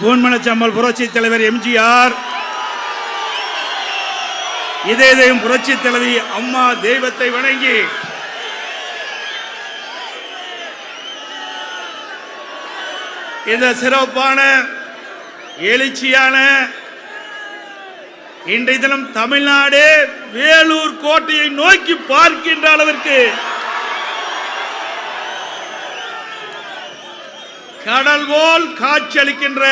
பூன்மனச்சம்மல் புரட்சி தலைவர் எம்ஜிஆர். இதே தெய்வம் புரட்சி தலைவி அம்மா தெய்வத்தை வணங்கி. இந்த சிறப்பான எழுச்சியான இன்றைய தினம் தமிழ்நாடு வேலூர் கோட்டையை நோக்கி பார்க்கின்ற அளவிற்கு கடல் போல் காட்சியளிக்கின்ற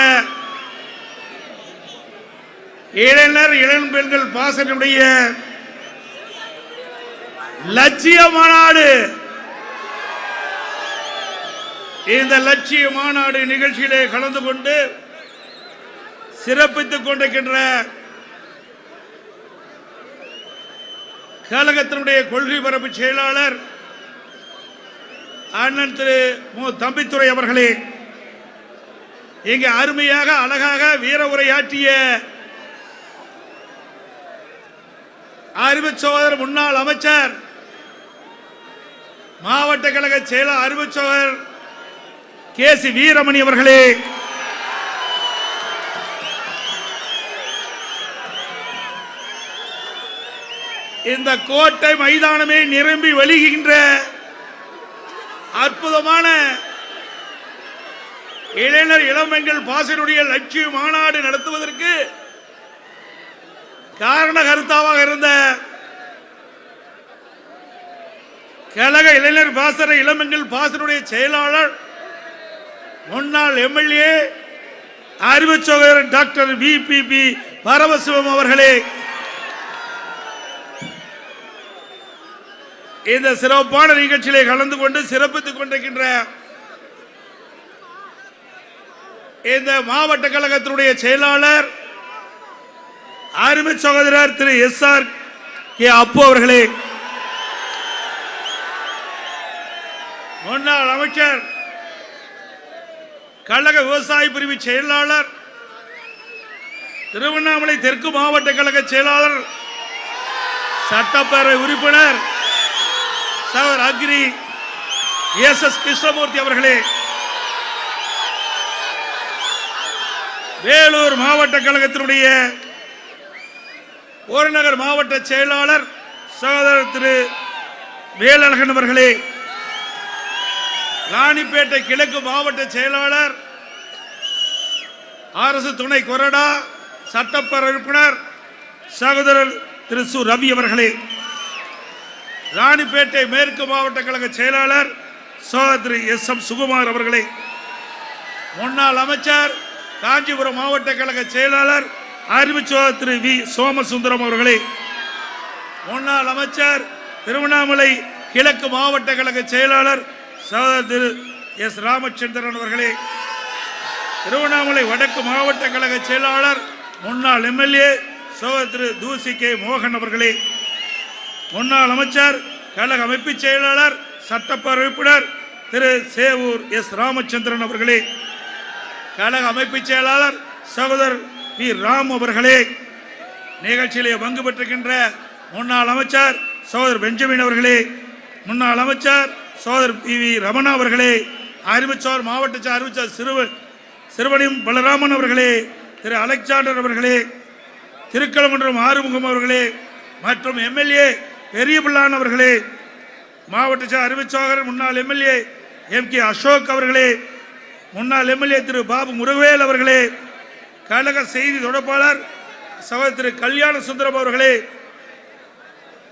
இளைஞர் இளம் பெண்கள் பாசனுடைய லட்சிய மாநாடு இந்த லட்சிய மாநாடு நிகழ்ச்சியிலே கலந்து கொண்டு சிறப்பித்துக் கொண்டிருக்கின்ற கழகத்தினுடைய கொள்கை பரப்பு செயலாளர் அண்ணன் திரு மு. தம்பித்துறை அவர்களே. இங்கே அருமையாக அழகாக வீர உரையாற்றிய அறிவு சோதர் முன்னாள் அமைச்சர் மாவட்ட கழக செயலர் அறிவு சோதர் கே சி வீரமணி அவர்களே. இந்த கோட்டை மைதானமே நிரம்பி வழிகின்ற அற்புதமான இளைஞர் இளம்பெண்கள் பாசனுடைய லட்சிய மாநாடு நடத்துவதற்கு காரண கருத்தாவாக இருந்த கழக இளைஞர் பாசன இளம்பெண்கள் பாசனுடைய செயலாளர் முன்னாள் எம்எல்ஏ அறிவு சகோதரர் doctor V P P Paramasivam அவர்களே. இந்த சிறப்பான நிகழ்ச்சியிலே கலந்து கொண்டு சிறப்பித்துக் கொண்டிருக்கின்ற இந்த மாவட்ட கழகத்தினுடைய செயலாளர் அருமை சகோதரர் திரு எஸ் ஆர் கே அப்பு அவர்களே. முன்னாள் அமைச்சர் கழக விவசாய பிரிவு செயலாளர் திருவண்ணாமலை தெற்கு மாவட்ட கழக செயலாளர் சட்டப்பேரவை உறுப்பினர் சகோதரர் அக்ரி எஸ் எஸ் கிருஷ்ணமூர்த்தி அவர்களே. வேலூர் மாவட்ட கழகத்தினுடைய ஒருநகர் மாவட்ட செயலாளர் சகோதரர் திரு வேலழகன் அவர்களே ராணிப்பேட்டை கிழக்கு மாவட்ட செயலாளர் அரசு துணை கொறடா சட்டப்பேரவை உறுப்பினர் சகோதரர் திரு சு. ரவி அவர்களே ராணிப்பேட்டை மேற்கு மாவட்ட கழக செயலாளர் சகோதரி எஸ். எம். சுகுமார் அவர்களே முன்னாள் அமைச்சர் காஞ்சிபுரம் மாவட்ட கழக செயலாளர் அறிவுச்சோதர் திரு வி. சோமசுந்தரம் அவர்களே. முன்னாள் அமைச்சர் திருவண்ணாமலை கிழக்கு மாவட்ட கழக செயலாளர் சகோதரர் திரு எஸ். ராமச்சந்திரன் அவர்களே. திருவண்ணாமலை வடக்கு மாவட்ட கழக செயலாளர் முன்னாள் எம்எல்ஏ சகோதரர் திரு தூசி கே. மோகன் அவர்களே. முன்னாள் அமைச்சர் கழக அமைப்பு செயலாளர் சட்டப்பேரவை உறுப்பினர் திரு சேவூர் எஸ். ராமச்சந்திரன் அவர்களே. கழக அமைப்பு செயலாளர் சகோதரர் வி ராம் அவர்களே நிகழ்ச்சியிலே பங்கு பெற்றிருக்கின்ற முன்னாள் அமைச்சர் சகோதரர் பெஞ்சமின் அவர்களே முன்னாள் அமைச்சர் சோதர் பி. வி. ரமணா அவர்களே அறிவிச்சார் மாவட்ட சார் அறிவிச்சார் சிறுவ சிறுவனியும் பலராமன் அவர்களே திரு. அலெக்சாண்டர் அவர்களே திருக்கலங்குன்றம் ஆறுமுகம் அவர்களே மற்றும் எம்எல்ஏ பெரிய பிள்ளான் அவர்களே மாவட்ட சார் முன்னாள் எம்எல்ஏ எம். கே. அசோக் அவர்களே முன்னாள் எம்எல்ஏ திரு பாபு முருகவேல் அவர்களே கழக செய்தி தொடர்பாளர் சகோதரர் திரு கல்யாண சுந்தரம் அவர்களே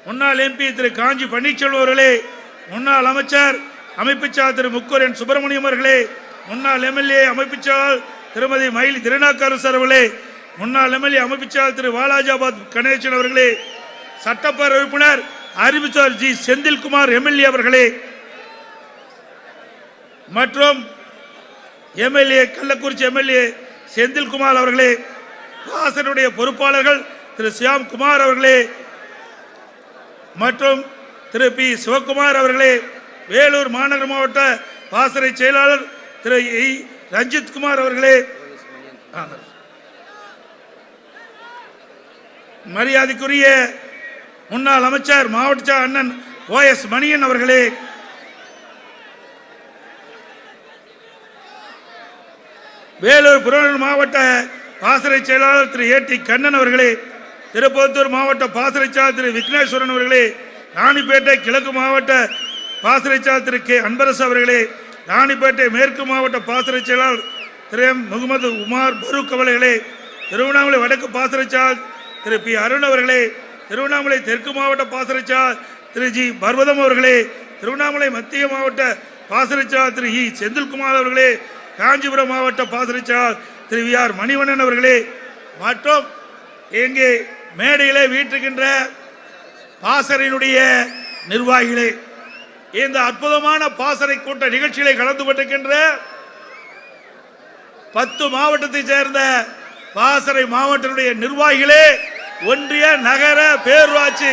முன்னாள் எம்பி திரு காஞ்சி பன்னீர்செல்வம் அவர்களே முன்னாள் அமைச்சர் அமைப்புச்சார் திரு முக்கோரன் சுப்பிரமணியம் அவர்களே முன்னாள் எம்எல்ஏ அமைப்புச்சார் திருமதி மயிலி திருநாக்கரசர் அவர்களே முன்னாள் எம்எல்ஏ அமைப்புச்சார் திரு வாலாஜாபாத் கணேசன் அவர்களே சட்டப்பேரவை உறுப்பினர் அறிவிச்சாளர் ஜி செந்தில்குமார் எம்எல்ஏ அவர்களே மற்றும் எம்எல்ஏ கள்ளக்குறிச்சி எம்எல்ஏ செந்தில்குமார் அவர்களே வாசனுடைய பொறுப்பாளர்கள் திரு சியாம்குமார் அவர்களே மற்றும் திரு பி சிவகுமார் அவர்களே வேலூர் மாநகர மாவட்ட பாசறை செயலாளர் திரு இ. ரஞ்சித் குமார் அவர்களே ஆ. மரியாதைக்குரிய முன்னாள் அமைச்சர் மாவட்ட அண்ணன் ஓ எஸ் மணியன் அவர்களே வேலூர் புறநகர் மாவட்ட பாசறை செயலாளர் திரு ஏ டி கண்ணன் அவர்களே திருப்பத்தூர் மாவட்ட பாசறை செயலாளர் திரு விக்னேஸ்வரன் அவர்களே ராணிப்பேட்டை கிழக்கு மாவட்ட பாசறை செயலாளர் திரு கே அன்பரசு அவர்களே ராணிப்பேட்டை மேற்கு மாவட்ட பாசறை செயலாளர் திரு எம் முகமது உமார் பரூக் அவர்களே திருவண்ணாமலை வடக்கு பாசறை செயலாளர் திரு பி அருண் அவர்களே திருவண்ணாமலை தெற்கு மாவட்ட பாசறை செயலாளர் திரு ஜி பர்வதம் அவர்களே திருவண்ணாமலை மத்திய மாவட்ட பாசறை செயலாளர் திரு இ செந்தில்குமார் அவர்களே காஞ்சிபுரம் மாவட்ட பாசறைச்சாளர் திரு வி ஆர் மணிவண்ணன் அவர்களே மற்றும். இங்கே மேடையிலே வீட்டுகின்ற பாசறையினுடைய நிர்வாகிகளே இந்த அற்புதமான பாசறை கூட்ட நிகழ்ச்சிகளை கலந்து கொண்டிருக்கின்ற பத்து மாவட்டத்தைச் சேர்ந்த பாசறை மாவட்டத்தினுடைய நிர்வாகிகளே ஒன்றிய நகர பேரூராட்சி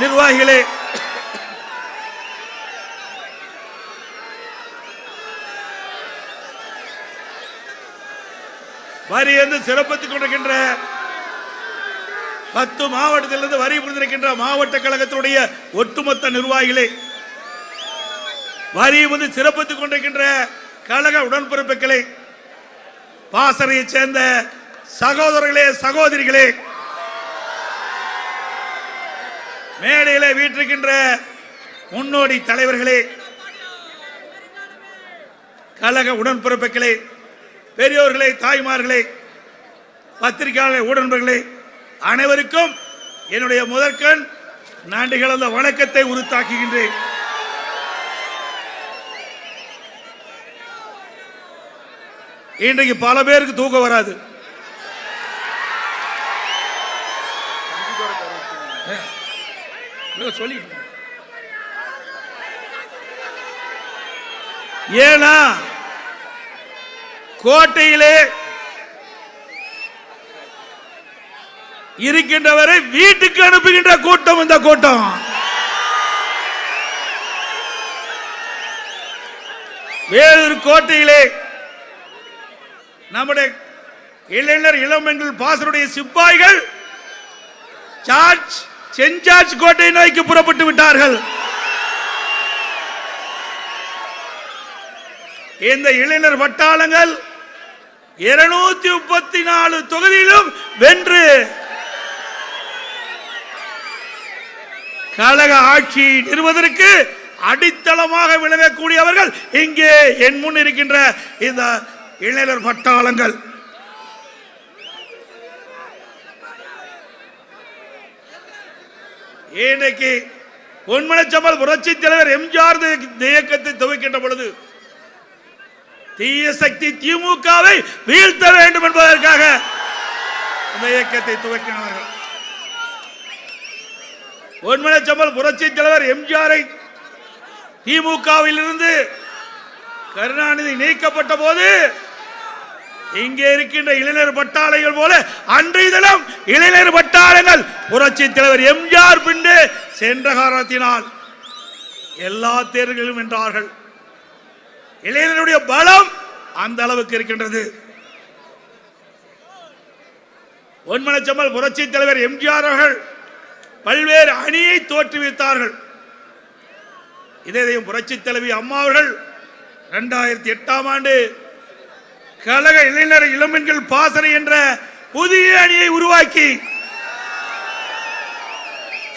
நிர்வாகிகளே வரி என்று சிறப்பித்துக் கொண்டிருக்கின்ற பத்து மாவட்டத்திலிருந்து வரி புரிந்திருக்கின்ற மாவட்ட கழகத்தினுடைய ஒட்டுமொத்த நிர்வாகிகளே வரி வந்து சிறப்பித்துக் கொண்டிருக்கின்ற கழக உடன்பிறப்புகளே பாசறையைச் சேர்ந்த சகோதரர்களே சகோதரிகளே மேடையில வீட்டிருக்கின்ற முன்னோடி தலைவர்களே கழக உடன்பிறப்புகளே பெரியோர்களே தாய்மார்களே பத்திரிகையாளர் உடன்பர்களே அனைவருக்கும் என்னுடைய முதற்கண் நன்றி கலந்த வணக்கத்தை உறுத்தாக்குகின்றேன் இன்றைக்கு பல பேருக்கு தூக்கம் வராது. ஏன்னா கோட்டையிலே இருக்கின்றவரை வீட்டுக்கு அனுப்புகின்ற கூட்டம் இந்த கூட்டம். வேலூர் கோட்டையிலே நம்முடைய இளைஞர் இளம்பெண்கள் பாசனுடைய சிப்பாய்கள் சார்ஜ் செஞ்சார்ஜ் கோட்டை நோக்கி புறப்பட்டு விட்டார்கள். இந்த இளைஞர் வட்டாளங்கள் இருநூத்தி முப்பத்தி நாலு தொகுதியிலும் வென்று கழக ஆட்சி நிறுவதற்கு அடித்தளமாக விளங்கக்கூடியவர்கள் இங்கே என் முன் இருக்கின்ற இந்த இளைஞர் பட்டாளங்கள் இன்னைக்கு பொன்மனச்சம்மல் புரட்சி தலைவர் எம்ஜிஆர் இயக்கத்தை துவக்கின்ற பொழுது தீய சக்தி திமுகவை வீழ்த்த வேண்டும் என்பதற்காக இந்த இயக்கத்தை துவக்கினார்கள் பொன்மனச்சம்மல் புரட்சி தலைவர் எம்ஜிஆரை திமுகவில் இருந்து கருணாநிதி நீக்கப்பட்ட போது இங்கே இருக்கின்ற இளைஞர் பட்டாளைகள் போல அன்றைய தினம் இளைஞர் பட்டாளங்கள் புரட்சி தலைவர் எம்ஜிஆர் பின்பு சென்ற காரணத்தினால் எல்லா தேர்தல்களும் என்றார்கள் இளைஞருடைய பலம் அந்த அளவுக்கு இருக்கின்றது. ஒன்மனச்சம்மல் புரட்சி தலைவர் எம்ஜிஆர் அவர்கள் பல்வேறு அணியை தோற்றுவித்தார்கள். இதையும் புரட்சி தலைவி அம்மா அவர்கள் இரண்டாயிரத்தி எட்டாம் ஆண்டு கழக இளைஞர் இளம்பெண்கள் பாசறை என்ற புதிய அணியை உருவாக்கி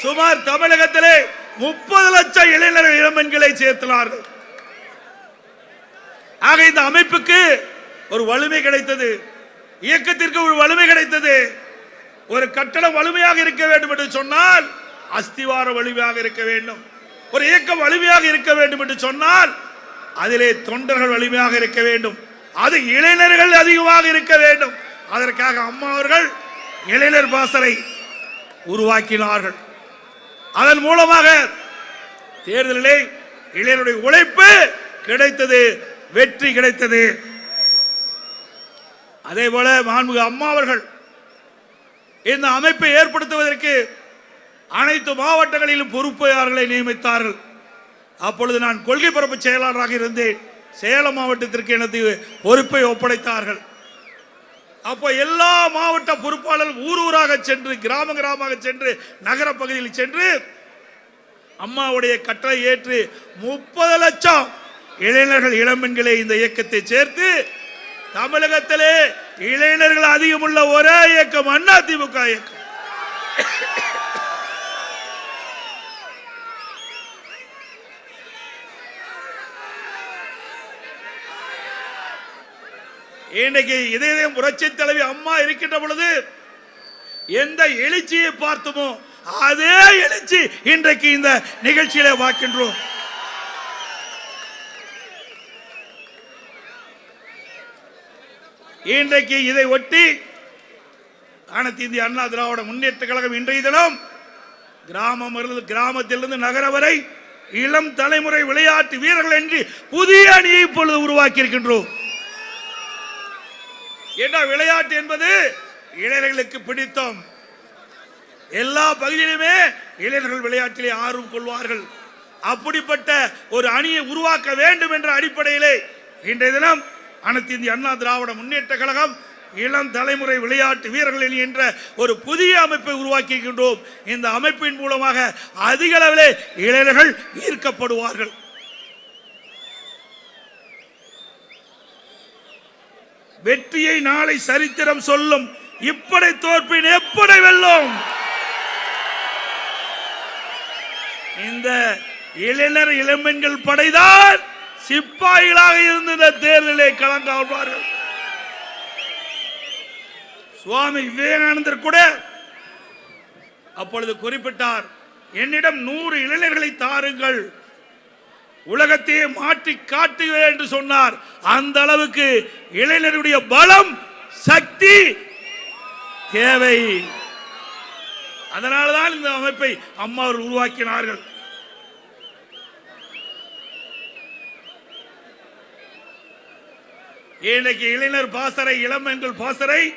சுமார் தமிழகத்திலே முப்பது லட்சம் இளைஞர் இளம்பெண்களை சேர்த்தினார்கள். ஆக இந்த அமைப்புக்கு ஒரு வலிமை கிடைத்தது. இயக்கத்திற்கு ஒரு வலிமை கிடைத்தது. ஒரு கட்டடம் வலிமையாக இருக்க வேண்டும் என்று சொன்னால் அஸ்திவார வலிமையாக இருக்க வேண்டும். ஒரு இயக்கம் வலிமையாக இருக்க வேண்டும் என்று சொன்னால் அதிலே தொண்டர்கள் வலிமையாக இருக்க வேண்டும். அது இளைஞர்கள் அதிகமாக இருக்க வேண்டும். அதற்காக அம்மா அவர்கள் இளைஞர் பாசறை உருவாக்கினார்கள். அதன் மூலமாக தேர்தலிலே இளைஞருடைய உழைப்பு கிடைத்தது. வெற்றி கிடைத்தது. அதே போல மாண்புக அம்மா அவர்கள் இந்த அமைப்பை ஏற்படுத்துவதற்கு அனைத்து மாவட்டங்களிலும் பொறுப்பாளர்களை நியமித்தார்கள். அப்பொழுது நான் கொள்கை பரப்பு செயலாளராக இருந்தேன். சேலம் மாவட்டத்திற்கு எனது பொறுப்பை ஒப்படைத்தார்கள். அப்போ எல்லா மாவட்ட பொறுப்பாளர்கள் ஊர் ஊராக சென்று கிராம கிராமமாக சென்று நகர பகுதியில் சென்று அம்மாவுடைய கட்டளை ஏற்று முப்பது லட்சம் இளைஞர்கள் இளம்பெண்களை இந்த இயக்கத்தை சேர்த்து தமிழகத்திலே இளைஞர்கள் அதிகமுள்ள ஒரே இயக்கம் அண்ணா திமுக இயக்கம். இன்னைக்கு இதயம் புரட்சி தலைவி அம்மா இருக்கின்ற பொழுது எந்த எழுச்சியை பார்த்தோமோ அதே எழுச்சி இன்றைக்கு இந்த நிகழ்ச்சியில பார்க்கின்றோம். இன்றைக்கு இதை ஒட்டி அனைத்து இந்திய அண்ணா திராவிட முன்னேற்ற கழகம் இன்றைய தினம் கிராமம் இருந்து கிராமத்திலிருந்து நகர வரை இளம் தலைமுறை விளையாட்டு வீரர்கள் என்று புதிய அணியை இப்பொழுது உருவாக்கி இருக்கின்றோம் என்ன விளையாட்டு என்பது இளைஞர்களுக்கு பிடித்தம். எல்லா பகுதியிலுமே இளைஞர்கள் விளையாட்டிலே ஆர்வம் கொள்வார்கள். அப்படிப்பட்ட ஒரு அணியை உருவாக்க வேண்டும் என்ற அடிப்படையிலே இன்றைய தினம் அனைத்து இந்திய அண்ணா திராவிட முன்னேற்ற கழகம் இளம் தலைமுறை விளையாட்டு வீரர்கள் என்ற ஒரு புதிய அமைப்பை உருவாக்கியிருக்கின்றோம். இந்த அமைப்பின் மூலமாக அதிக அளவிலே இளைஞர்கள் ஈர்க்கப்படுவார்கள். வெற்றியை நாளை சரித்திரம் சொல்லும் இப்படை தோற்பின் எப்படி வெல்லும்? இந்த இளைஞர் இளம்பெண்கள் படைதான் சிப்பாய்களாக இருந்து இந்த தேர்தலை கலந்தாடுவார்கள் சுவாமி விவேகானந்தர் கூட அப்பொழுது குறிப்பிட்டார் என்னிடம் நூறு இளைஞர்களை தாருங்கள். உலகத்தையே மாற்றி காட்டுகிறேன் என்று சொன்னார். அந்த அளவுக்கு இளைஞருடைய பலம் சக்தி தேவை. அதனால்தான் இந்த அமைப்பை அம்மா அவர்கள் உருவாக்கினார்கள். இன்னைக்கு இளைஞர் பாசறை இளம்பெண்கள் பாசறை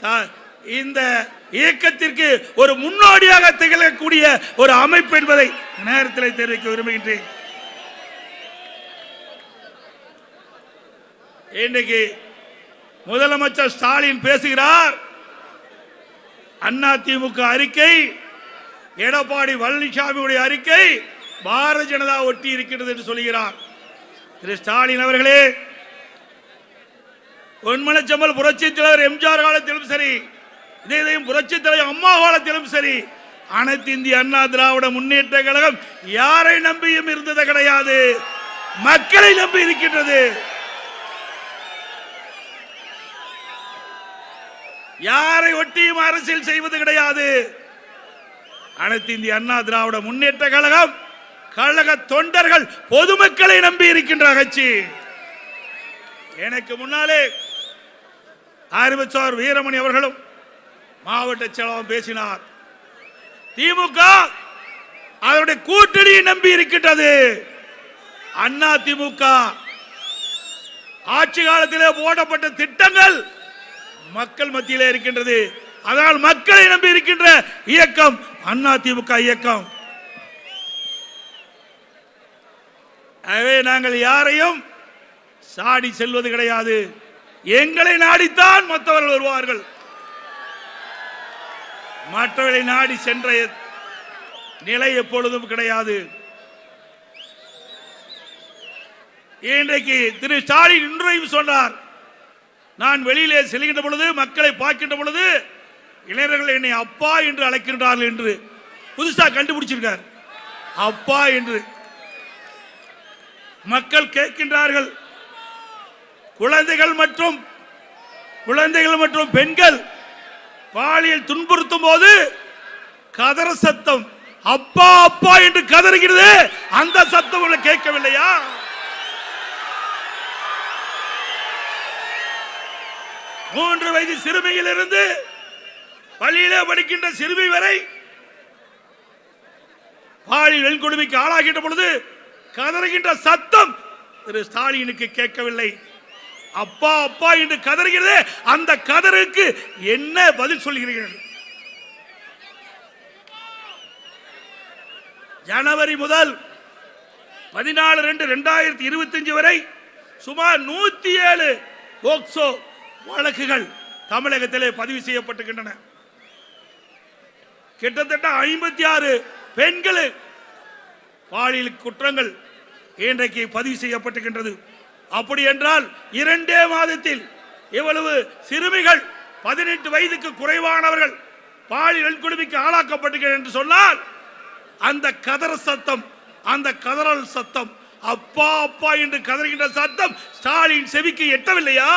த- இந்த இயக்கத்திற்கு ஒரு முன்னோடியாக திகழக்கூடிய ஒரு அமைப்பு என்பதை நேரத்தில் தெரிவிக்க விரும்புகின்றேன். இன்னைக்கு முதலமைச்சர் ஸ்டாலின் பேசுகிறார். அண்ணா திமுக அறிக்கை எடப்பாடி பழனிசாமியுடைய அறிக்கை பாரதிய ஜனதா ஒட்டி இருக்கிறது என்று சொல்கிறார். திரு ஸ்டாலின் அவர்களே பொன்மனச்சம்பல் புரட்சி தலைவர் எம்ஜிஆர் காலத்திலும் சரி இதே இதையும் புரட்சி தலைவர் அம்மா காலத்திலும் சரி அனைத்து இந்திய அண்ணா திராவிட முன்னேற்ற கழகம் யாரை நம்பியும் இருந்தது கிடையாது. மக்களை நம்பி இருக்கின்றது. யாரை ஒட்டியும் அரசியல் செய்வது கிடையாது. அனைத்து இந்திய அண்ணா திராவிட முன்னேற்ற கழகம் கழக தொண்டர்கள் பொதுமக்களை நம்பி இருக்கின்ற கட்சி. எனக்கு முன்னாலே ஆரம்பிச்சோர் வீரமணி அவர்களும் மாவட்ட செயலாளர் பேசினார். திமுக அதனுடைய கூட்டணியை நம்பி இருக்கின்றது. அண்ணா திமுக. ஆட்சி காலத்திலே போடப்பட்ட திட்டங்கள் மக்கள் மத்தியிலே இருக்கின்றது. அதனால் மக்களை நம்பி இருக்கின்ற இயக்கம் அண்ணா திமுக இயக்கம். ஆகவே நாங்கள் யாரையும் சாடி செல்வது கிடையாது. எங்களை நாடித்தான் மற்றவர்கள் வருவார்கள். மற்றவர்களை நாடி சென்ற நிலை எப்பொழுதும் கிடையாது. இன்றைக்கு திரு ஸ்டாலின் இன்றையும் சொன்னார் நான் வெளியிலே செல்கின்ற பொழுது மக்களை பார்க்கின்ற பொழுது இளைஞர்கள் என்னை அப்பா என்று அழைக்கின்றார்கள் என்று. புதுசாக கண்டுபிடிச்சிருக்கார். அப்பா என்று. மக்கள் கேட்கின்றார்கள் குழந்தைகள் மற்றும் குழந்தைகள் மற்றும் பெண்கள் பாலியல் துன்புறுத்தும் போது கதற சத்தம். அப்பா அப்பா என்று கதறுகிறது. அந்த சத்தம் உங்களுக்கு கேட்கவில்லையா? மூன்று வயது சிறுமியில் இருந்து பள்ளியிலே படிக்கின்ற சிறுமி வரை பாலியல் வெண்கொடுமைக்கு ஆளாகின்ற பொழுது கதறுகின்ற சத்தம் திரு ஸ்டாலினுக்கு கேட்கவில்லை. அப்பா அப்பா என்று கதறுகிறது அந்த கதருக்கு என்ன பதில் சொல்கிறீர்கள்? ஜனவரி முதல் பதினாலு ரெண்டு ரெண்டாயிரத்தி இருபத்தஞ்சு வரை சுமார் நூத்தி ஏழு போக்சோ வழக்குகள் தமிழகத்திலே பதிவு செய்யப்பட்டுகின்றன. கிட்டத்தட்ட ஐம்பத்தி ஆறு பெண்கள் பாலியல் குற்றங்கள் இன்றைக்கு பதிவு செய்யப்பட்டுகின்றது. அப்படி என்றால் இரண்டே மாதத்தில் இவ்வளவு சிறுமிகள் பதினெட்டு வயதுக்கு குறைவானவர்கள் பாலியல் வன்கொடுமைக்கு ஆளாக்கப்படுகிறேன் என்று சொன்னால் அந்த கதற சத்தம் அந்த கதறல் சத்தம் அப்பா அப்பா என்று கதறுகின்ற சத்தம் ஸ்டாலின் செவிக்கு எட்டவில்லையா?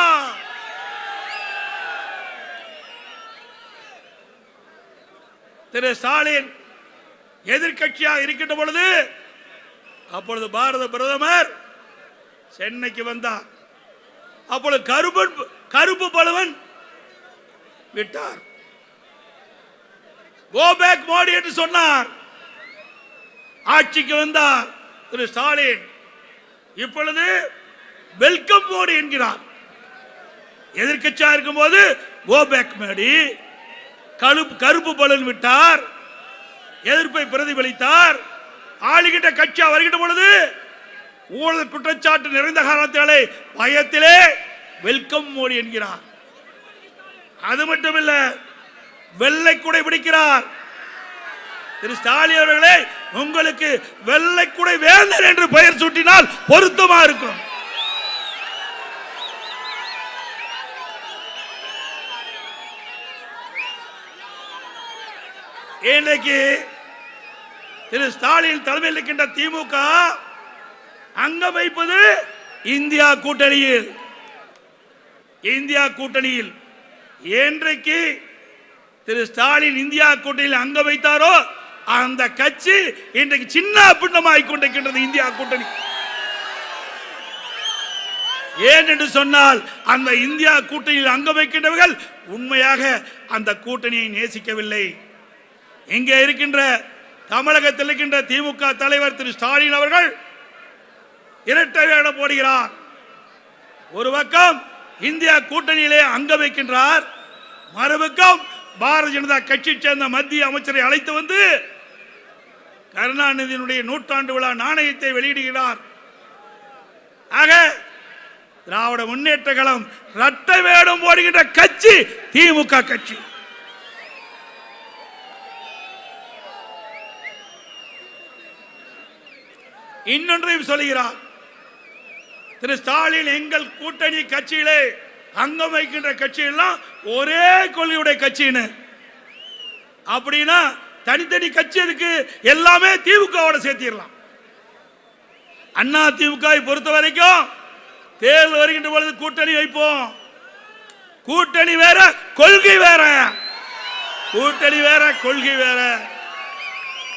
திரு ஸ்டாலின் எதிர்கட்சியாக இருக்கின்ற பொழுது அப்பொழுது பாரத பிரதமர் சென்னைக்கு வந்தார் அப்பொழுது கருப்பன் கருப்பு பலவன் விட்டார். கோ பேக் மோடி என்று சொன்னார். ஆட்சிக்கு வந்தார் திரு ஸ்டாலின். இப்பொழுது வெல்கம் மோடி என்கிறார். எதிர்க்கட்சியா இருக்கும்போது கோ பேக் மோடி. கருப்பு கருப்பு பலன் விட்டார். எதிர்ப்பை பிரதிபலித்தார். ஆளுகின்ற கட்சி வருகின்ற பொழுது ஊழல் குற்றச்சாட்டு நிறைந்த காலத்திலே பயத்திலே வெல்கம் மோடி என்கிறார். அது மட்டுமில்ல வெள்ளை குடை பிடிக்கிறார். திரு ஸ்டாலின் அவர்களே உங்களுக்கு வெள்ளை குடை வேந்தர் என்று பெயர் சூட்டினால் பொருத்தமா இருக்கும். இன்னைக்கு திரு ஸ்டாலின் தலைமையில் இருக்கின்ற திமுக அங்க வைப்பது இந்தியா கூட்டணியில். இந்தியா கூட்டணியில். என்றைக்கு திரு ஸ்டாலின் இந்தியா கூட்டணியில் அங்க வைத்தாரோ அந்த கட்சி இன்றைக்கு சின்ன பின்னமாய் கொண்டிருக்கின்றது இந்தியா கூட்டணி. ஏன் என்று சொன்னால் அந்த இந்தியா கூட்டணியில் அங்க வைக்கின்றவர்கள் உண்மையாக அந்த கூட்டணியை நேசிக்கவில்லை. இங்கே இருக்கின்ற தமிழகத்தில் இருக்கின்ற திமுக தலைவர் திரு ஸ்டாலின் அவர்கள் இரட்டை வேடம் போடுகிறார். ஒரு பக்கம் இந்தியா கூட்டணியிலே அங்க வைக்கின்றார் மறுபக்கம் பாரதிய ஜனதா கட்சி சேர்ந்த மத்திய அமைச்சரை அழைத்து வந்து கருணாநிதியினுடைய நூற்றாண்டு விழா நாணயத்தை வெளியிடுகிறார். ஆக திராவிட முன்னேற்ற கழகம் இரட்டை வேடம் போடுகின்ற கட்சி திமுக கட்சி. இன்னொன்றையும் சொல்லுகிறார். திரு ஸ்டாலின் எங்கள் கூட்டணி கட்சியிலே அங்கம் வைக்கின்ற கட்சியெல்லாம் ஒரே கொள்கையுடைய கட்சின்னு. அப்படின்னா தனித்தனி கட்சி இருக்கு எல்லாமே திமுகவோட சேர்த்திடலாம். அண்ணா திமுக பொறுத்த வரைக்கும் தேர்தல் வருகின்ற பொழுது கூட்டணி வைப்போம். கூட்டணி வேற கொள்கை வேற. கூட்டணி வேற கொள்கை வேற.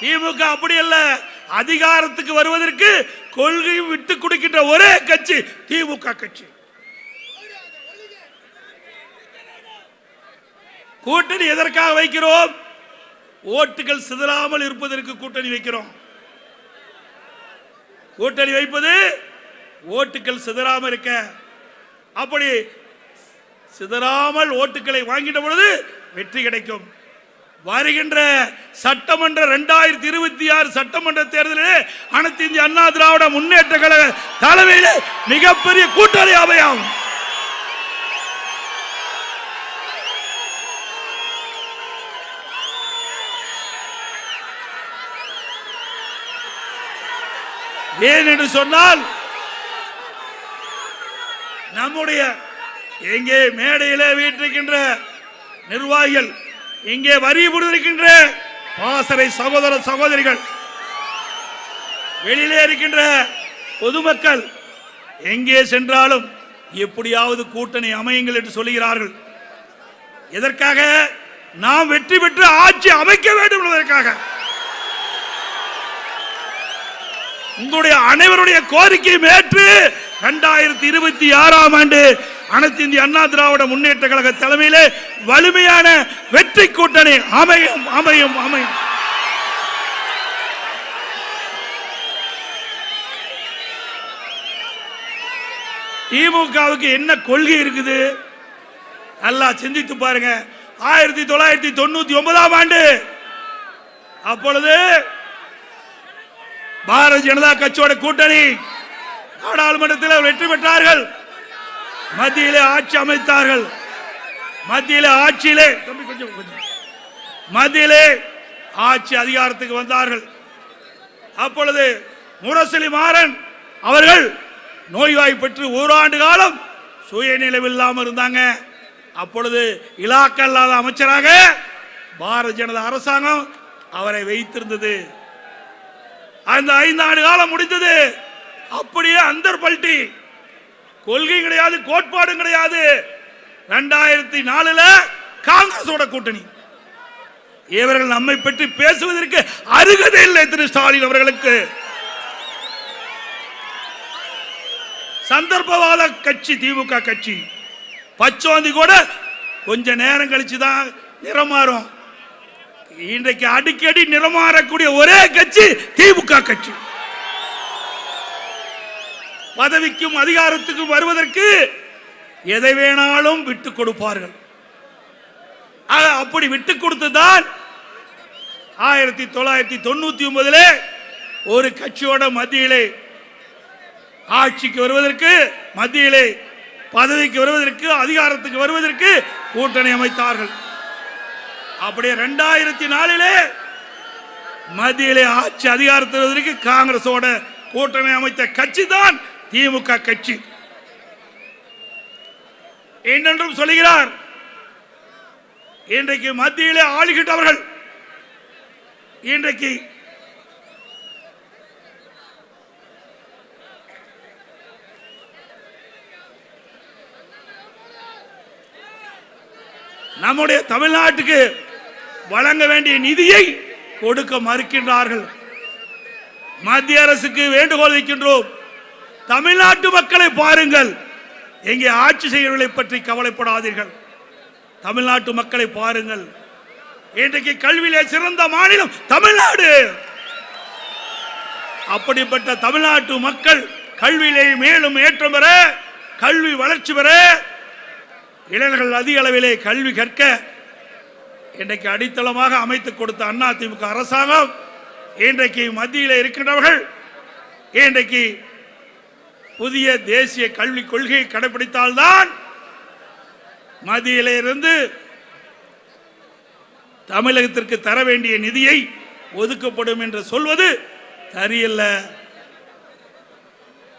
திமுக அப்படி இல்லை அதிகாரத்துக்கு வருவதற்கு கொள்கையும் விட்டு கொடுக்கின்ற ஒரே கட்சி திமுக கட்சி. கூட்டணி எதற்காக வைக்கிறோம்? ஓட்டுகள் சிதறாமல் இருப்பதற்கு கூட்டணி வைக்கிறோம். கூட்டணி வைப்பது ஓட்டுகள் சிதறாமல் இருக்க. அப்படி சிதறாமல் ஓட்டுகளை வாங்கிட்ட பொழுது வெற்றி கிடைக்கும். வருகின்ற சட்டமன்ற இரண்டாயிரத்தி இருபத்தி ஆறு சட்டமன்ற தேர்தலில் அனைத்து இந்திய அண்ணா திராவிட முன்னேற்ற கழக தலைமையில் மிகப்பெரிய கூட்டணி அமையாகும் ஏன் என்று சொன்னால் நம்முடைய எங்கே மேடையிலே வீட்டிருக்கின்ற நிர்வாகிகள் இங்கே வரி புரிந்திருக்கின்ற பாசறை சகோதர சகோதரிகள் வெளியிலே இருக்கின்ற பொதுமக்கள் எங்கே சென்றாலும் எப்படியாவது கூட்டணி அமையுங்கள் என்று சொல்லுகிறார்கள். எதற்காக? நாம் வெற்றி பெற்று ஆட்சி அமைக்க வேண்டும் என்பதற்காக. உங்களுடைய அனைவருடைய கோரிக்கை ஏற்று இரண்டாயிரத்தி இருபத்தி ஆறாம் ஆண்டு அனைத்து இந்திய அண்ணா திராவிட முன்னேற்ற கழக தலைமையிலே வலிமையான வெற்றி கூட்டணி அமையும் அமையும் அமையும். திமுகவுக்கு என்ன கொள்கை இருக்குது? நல்லா சிந்தித்து பாருங்க. ஆயிரத்தி தொள்ளாயிரத்தி தொண்ணூத்தி ஒன்பதாம் ஆண்டு. அப்பொழுது பாரதிய ஜனதா கட்சியோட கூட்டணி நாடாளுமன்றத்தில் வெற்றி பெற்றார்கள். மத்தியிலே ஆட்சி அமைத்தார்கள். மத்தியிலே ஆட்சியிலே தம்பி கொஞ்சம் கொஞ்சம். மத்தியிலே ஆட்சி அதிகாரத்துக்கு வந்தார்கள். அப்பொழுது முரசலி மாறன் அவர்கள் நோய்வாய் பெற்று ஓராண்டு காலம் சுயநிலைவில்லாமல் இருந்தாங்க. அப்பொழுது இலாக்க இல்லாத அமைச்சராக பாரதிய ஜனதா அரசாங்கம் அவரை வைத்திருந்தது. அந்த ஐந்தாண்டு காலம் முடிந்தது. அப்படியே அந்தர் பல்ட்டி கொள்கை கிடையாது கோட்பாடும் கிடையாது. ரெண்டாயிரத்தி நாலுல காங்கிரஸோட கூட்டணி. இவர்கள் நம்மை பற்றி பேசுவதற்கு அருகதை இல்லை திரு ஸ்டாலின் அவர்களுக்கு. சந்தர்ப்பவாத கட்சி திமுக கட்சி. பச்சோந்தி கூட கொஞ்ச நேரம் கழிச்சு தான் நிறமாறும். இன்றைக்கு அடிக்கடி நிறமாறக்கூடிய ஒரே கட்சி திமுக கட்சி. பதவிக்கும் அதிகாரத்துக்கும் வருவதற்கு எதை வேணாலும் விட்டு கொடுப்பார்கள். ஆக, அப்படி விட்டு கொடுத்துதான் ஆயிரத்தி தொள்ளாயிரத்தி தொண்ணூத்தி ஒன்பதுல ஒரு கட்சியோட மத்தியிலே ஆட்சிக்கு வருவதற்கு மத்தியிலே பதவிக்கு வருவதற்கு அதிகாரத்துக்கு வருவதற்கு கூட்டணி அமைத்தார்கள். அப்படியே ரெண்டாயிரத்தி நாலிலே மத்தியிலே ஆட்சி அதிகாரத்தில் காங்கிரஸோட கூட்டணி அமைத்த கட்சி தான் திமுக கட்சி. என்னென்றும் சொல்லுகிறார் இன்றைக்கு மத்தியிலே ஆளுகின்றவர்கள். இன்றைக்கு நம்முடைய தமிழ்நாட்டுக்கு வழங்க வேண்டிய நிதியை கொடுக்க மறுக்கின்றார்கள். மத்திய அரசுக்கு வேண்டுகோள் வைக்கின்றோம் தமிழ்நாட்டு மக்களை பாருங்கள். எங்கே ஆட்சி செய்கிறவர்களை பற்றி கவலைப்படாதீர்கள். தமிழ்நாட்டு மக்களை பாருங்கள். இன்றைக்கு கல்வியிலே சிறந்த மாநிலம் தமிழ்நாடு. அப்படிப்பட்ட தமிழ்நாட்டு மக்கள் கல்வியிலே மேலும் ஏற்றம் பெற கல்வி வளர்ச்சி பெற இளைஞர்கள் அதிக அளவிலே கல்வி கற்க இன்றைக்கு அடித்தளமாக அமைத்து கொடுத்த அண்ணா அரசாங்கம் இன்றைக்கு மத்தியில் இருக்கின்றவர்கள் இன்றைக்கு புதிய தேசிய கல்விக் கொள்கையை கடைபிடித்தால்தான் மத்தியிலிருந்து தமிழகத்திற்கு தர வேண்டிய நிதியை ஒதுக்கப்படும் என்று சொல்வது சரியல்ல.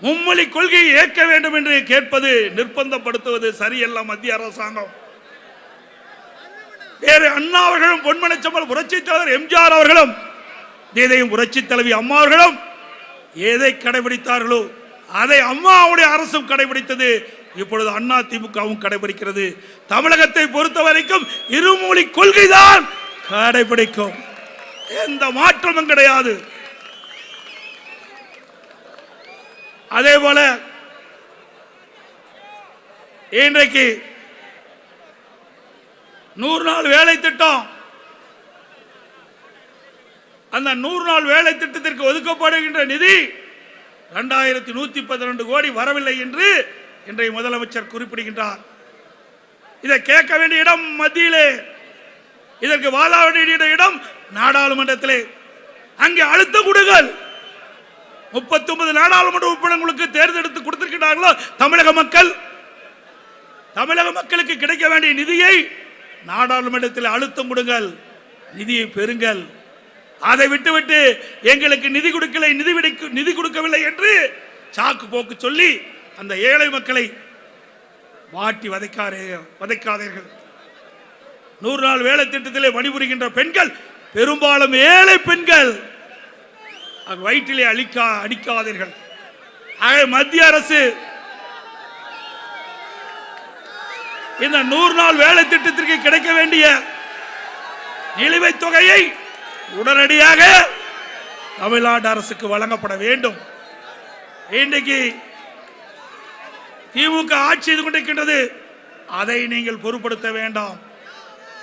மும்மொழி கொள்கையை ஏற்க வேண்டும் என்று கேட்பது நிர்பந்தப்படுத்துவது சரியல்ல மத்திய அரசாங்கம். வேறு அண்ணா அவர்களும் பொன்மனச்சம்பல் புரட்சி தலைவர் எம்ஜிஆர் அவர்களும் இதையும் புரட்சி தலைவி அம்மா அவர்களும் எதை கடைபிடித்தார்களோ அதை அம்மாவுடைய அரசும் கடைபிடித்தது. இப்பொழுது அண்ணா திமுகவும் கடைபிடிக்கிறது. தமிழகத்தை பொறுத்த வரைக்கும் இருமொழி கொள்கைதான் கடைபிடிக்கும். எந்த மாற்றமும் கிடையாது. அதே போல இன்றைக்கு நூறு நாள் வேலை திட்டம். அந்த நூறு நாள் வேலை திட்டத்திற்கு ஒதுக்கப்படுகின்ற நிதி ரெண்டாயிரத்தி நூத்தி பதினெண்டு கோடி வரவில்லை என்று இன்றைய முதலமைச்சர் குறிப்பிடுகின்றார். இதை கேட்க வேண்டிய இடம் மத்தியிலே. இதற்கு வாழ வேண்டிய இடம் நாடாளுமன்றத்திலே. அங்கே அழுத்தம் கொடுங்கள் முப்பத்தி ஒன்பது நாடாளுமன்ற உறுப்பினர்களுக்கு தேர்ந்தெடுத்து கொடுத்திருக்கிறார்களோ தமிழக மக்கள். தமிழக மக்களுக்கு கிடைக்க வேண்டிய நிதியை நாடாளுமன்றத்தில் அழுத்தம் கொடுங்கள். நிதியை பெறுங்கள். அதை விட்டுவிட்டு எங்களுக்கு நிதி கொடுக்கலை நிதி நிதி கொடுக்கவில்லை என்று சாக்கு போக்கு சொல்லி அந்த ஏழை மக்களை மாட்டி வதைக்காரே வதைக்காதீர்கள். நூறு நாள் வேலை திட்டத்திலே பணிபுரிகின்ற பெண்கள் பெரும்பாலும் ஏழை பெண்கள் அது வயிற்றிலே அழிக்கா அடிக்காதீர்கள். ஆக மத்திய அரசு இந்த நூறு நாள் வேலை திட்டத்திற்கு கிடைக்க வேண்டிய நிலுவைத் தொகையை உடனடியாக தமிழ்நாடு அரசுக்கு வழங்கப்பட வேண்டும். இன்றைக்கு திமுக ஆட்சி செய்து கொண்டிருக்கின்றது. அதை நீங்கள் பொருட்படுத்த வேண்டாம்.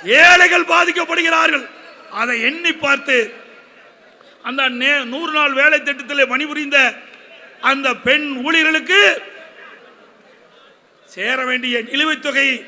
ஏழைகள் பாதிக்கப்படுகிறார்கள். அதை எண்ணி பார்த்து அந்த நே- நூறு நாள் வேலை திட்டத்தில் பணிபுரிந்த அந்த பெண் ஊழியர்களுக்கு சேர வேண்டிய நிலுவைத் தொகை